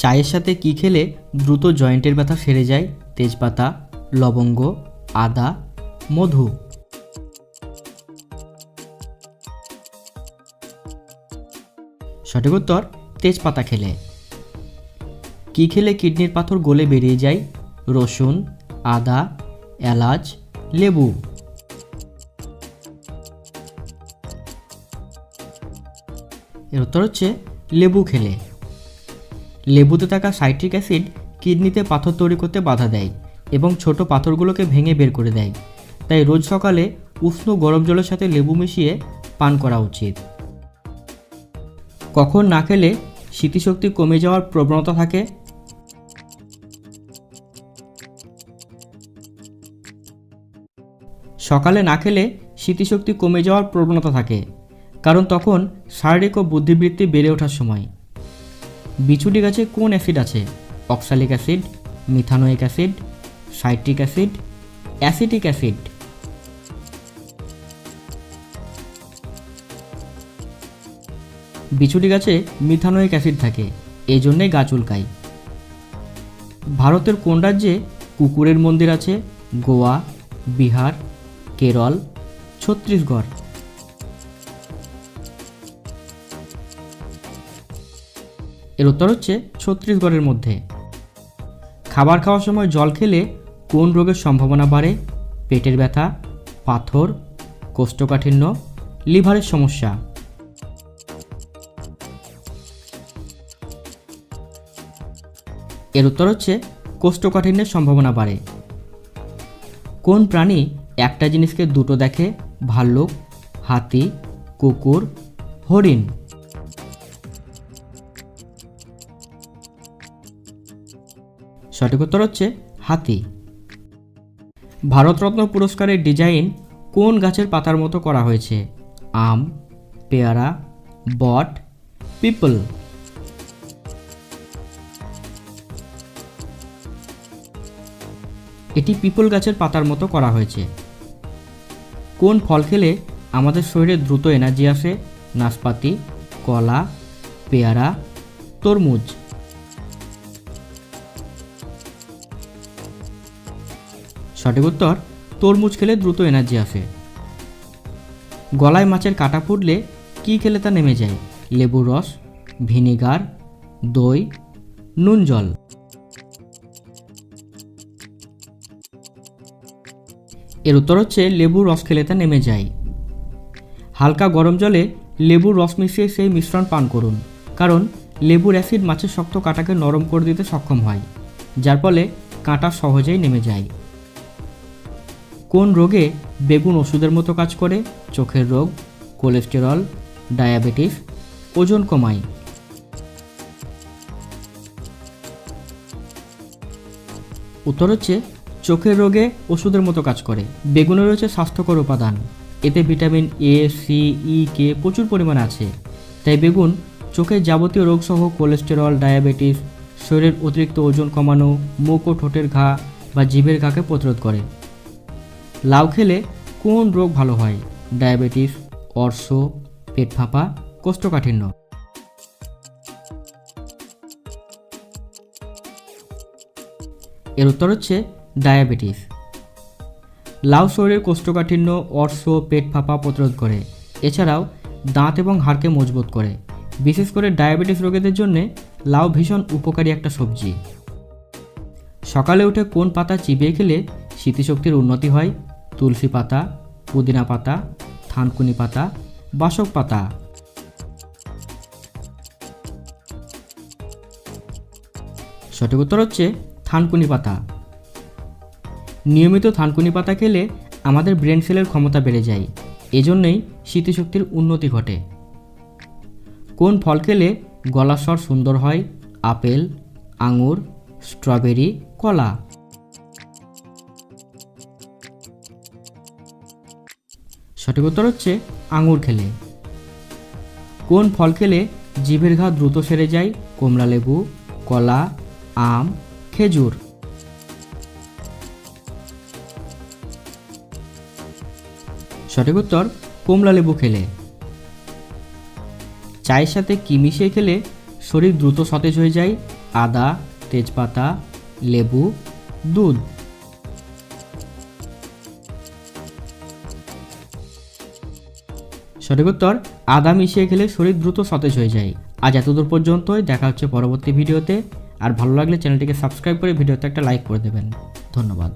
চায়ের সাথে কি খেলে দ্রুত জয়েন্টের ব্যথা সেরে যায়? তেজপাতা, লবঙ্গ, আদা, মধু। সঠিক উত্তর, তেজপাতা খেলে। কি খেলে কিডনির পাথর গলে বেরিয়ে যায়? রসুন, আদা, এলাচ, লেবু। এর উত্তর হচ্ছে লেবু খেলে। লেবুতে থাকা সাইট্রিক অ্যাসিড কিডনিতে পাথর তৈরি করতে বাধা দেয় এবং ছোট পাথরগুলোকে ভেঙে বের করে দেয়। তাই রোজ সকালে উষ্ণ গরম জলের সাথে লেবু মিশিয়ে পান করা উচিত। কখন না খেলে স্মৃতিশক্তি কমে যাওয়ার প্রবণতা থাকে? সকালে না খেলে স্মৃতিশক্তি কমে যাওয়ার প্রবণতা থাকে, কারণ তখন শারীরিক ও বুদ্ধিবৃত্তি বেড়ে ওঠার সময়। বিছুটি গাছে কোন অ্যাসিড আছে? Oxalic acid, methanoic acid, citric acid, acetic acid. বিছুটি গাছে মিথানোয়িক অ্যাসিড থাকে, এই জন্যেই গাছ উল্কায় ভারতের কোন রাজ্যে কুকুরের মন্দির আছে? গোয়া, বিহার, কেরল, ছত্তিশগড়। এর উত্তর হচ্ছে ছত্তিশগড়ের মধ্যে। খাবার খাওয়ার সময় জল খেলে কোন রোগের সম্ভাবনা বাড়ে? পেটের ব্যথা, পাথর, কোষ্ঠকাঠিন্য, লিভারের সমস্যা। এর উত্তর হচ্ছে কোষ্ঠকাঠিন্যের সম্ভাবনা বাড়ে। কোন প্রাণী একটা জিনিসকে দুটো দেখে? ভাল্লুক, হাতি, কুকুর, হরিণ। সঠিক উত্তর হচ্ছে হাতি। ভারতরত্ন পুরস্কারের ডিজাইন কোন গাছের পাতার মতো করা হয়েছে? আম, পেয়ারা, বট, পিপল। এটি পিপল গাছের পাতার মতো করা হয়েছে। কোন ফল খেলে আমাদের শরীরে দ্রুত এনার্জি আসে? নাশপাতি, কলা, পেয়ারা, তরমুজ। সঠিক উত্তর, তরমুজ খেলে দ্রুত এনার্জি আসে। গলায় মাছের কাটা ফুটলে কী খেলে তা নেমে যায়? লেবুর রস, ভিনিগার, দই, নুন জল। এর উত্তর হচ্ছে লেবুর রস খেলে তা নেমে যায়। হালকা গরম জলে লেবুর রস মিশিয়ে সেই মিশ্রণ পান করুন, কারণ লেবুর অ্যাসিড মাছের শক্ত কাঁটাকে নরম করে দিতে সক্ষম হয়, যার ফলে কাঁটা সহজেই নেমে যায়। কোন রোগে বেগুন ওষুধের মতো কাজ করে? চোখের রোগ, কোলেস্টেরল, ডায়াবেটিস, ওজন কমায়। উত্তর হচ্ছে, চোখের রোগে ওষুধের মতো কাজ করে। বেগুনে রয়েছে স্বাস্থ্যকর উপাদান। এতে ভিটামিন এ সি ই কে প্রচুর পরিমাণে আছে। তাই বেগুন চোখের যাবতীয় রোগসহ কোলেস্টেরল, ডায়াবেটিস, শরীরের অতিরিক্ত ওজন কমানো, মুখ ও ঠোঁটের ঘা বা জিভের ঘাকে প্রতিরোধ করে। লাউ খেলে কোন রোগ ভালো হয়? ডায়াবেটিস অর্শ পেট ফাঁপা, কোষ্ঠকাঠিন্য। এর উত্তর হচ্ছে ডায়াবেটিস। লাউ শরীরের কোষ্ঠকাঠিন্য অর্শ পেট ফাঁপা প্রতিরোধ করে। এছাড়াও দাঁত এবং হাড়কে মজবুত করে। বিশেষ করে ডায়াবেটিস রোগীদের জন্য লাউ ভীষণ উপকারী একটা সবজি। সকালে উঠে কোন পাতা চিবিয়ে খেলে স্মৃতিশক্তির উন্নতি হয়? তুলসী পাতা, পুদিনা পাতা, থানকুনি পাতা, বাসক পাতা। সঠিক উত্তর হচ্ছে থানকুনি পাতা। নিয়মিত থানকুনি পাতা খেলে আমাদের ব্রেন সেলের ক্ষমতা বেড়ে যায়। এজন্যই স্মৃতিশক্তির উন্নতি ঘটে। কোন ফল খেলে গলার স্বর সুন্দর হয়? আপেল, আঙুর, স্ট্রবেরি, কলা। সঠিক উত্তর হচ্ছে আঙুর খেলে। কোন ফল খেলে জিভের ঘা দ্রুত সেরে যায়? কমলা লেবু, কলা, আম, খেজুর। সঠিক উত্তর কমলা লেবু খেলে। চায়ের সাথে কি মিশিয়ে খেলে শরীর দ্রুত সতেজ হয়ে যায়? আদা, তেজপাতা, লেবু, দুধ। সঠিক উত্তর, আদা মিশিয়ে খেলে শরীর দ্রুত সতেজ হয়ে যায়। আজ এতদূর পর্যন্তই, দেখা হচ্ছে পরবর্তী ভিডিওতে। আর ভালো লাগলে চ্যানেলটিকে সাবস্ক্রাইব করে ভিডিওতে একটা লাইক করে দেবেন। ধন্যবাদ।